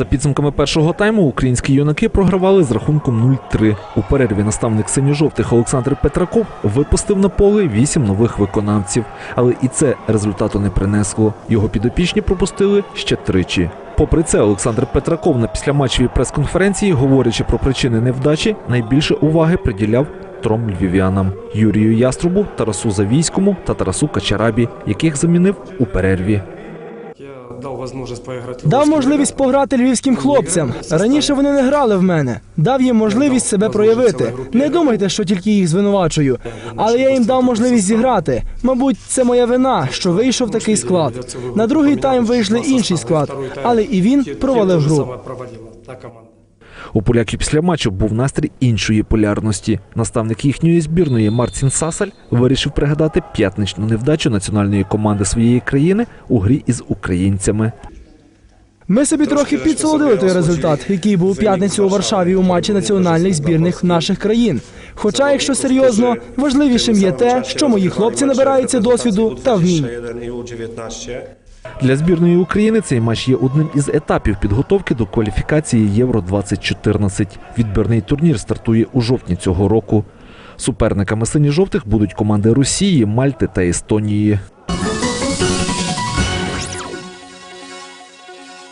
За підсумками першого тайму українські юнаки програвали з рахунком 0-3. У перерві наставник синьо-жовтих Олександр Петраков випустив на поле вісім нових виконавців, але і це результату не принесло. Його підопічні пропустили ще тричі. Попри це, Олександр Петраков на післяматчевій прес-конференції, говорячи про причини невдачі, найбільше уваги приділяв трьом львів'янам Юрію Яструбу, Тарасу Завійському та Тарасу Качарабі, яких замінив у перерві. Дав можливість поіграти. Дав можливість пограти львівським хлопцям. Раніше вони не грали в мене. Дав їм можливість себе проявити. Не думайте, що тільки їх звинувачую. Але я їм дав можливість зіграти. Мабуть, це моя вина, що вийшов такий склад. На другий тайм вийшли інший склад, але і він провалив гру. У поляків після матчу був настрій іншої полярності. Наставник їхньої збірної Мартін Сасаль вирішив пригадати п'ятничну невдачу національної команди своєї країни у грі із українцями. Ми собі трохи підсолодили той результат, який був у п'ятницю у Варшаві у матчі національних збірних наших країн. Хоча, якщо серйозно, важливішим є те, що мої хлопці набираються досвіду та вмінь. Для збірної України цей матч є одним із етапів підготовки до кваліфікації Євро 2014 Відбірний турнір стартує у жовтні цього року. Суперниками сині-жовтих будуть команди Росії, Мальти та Естонії.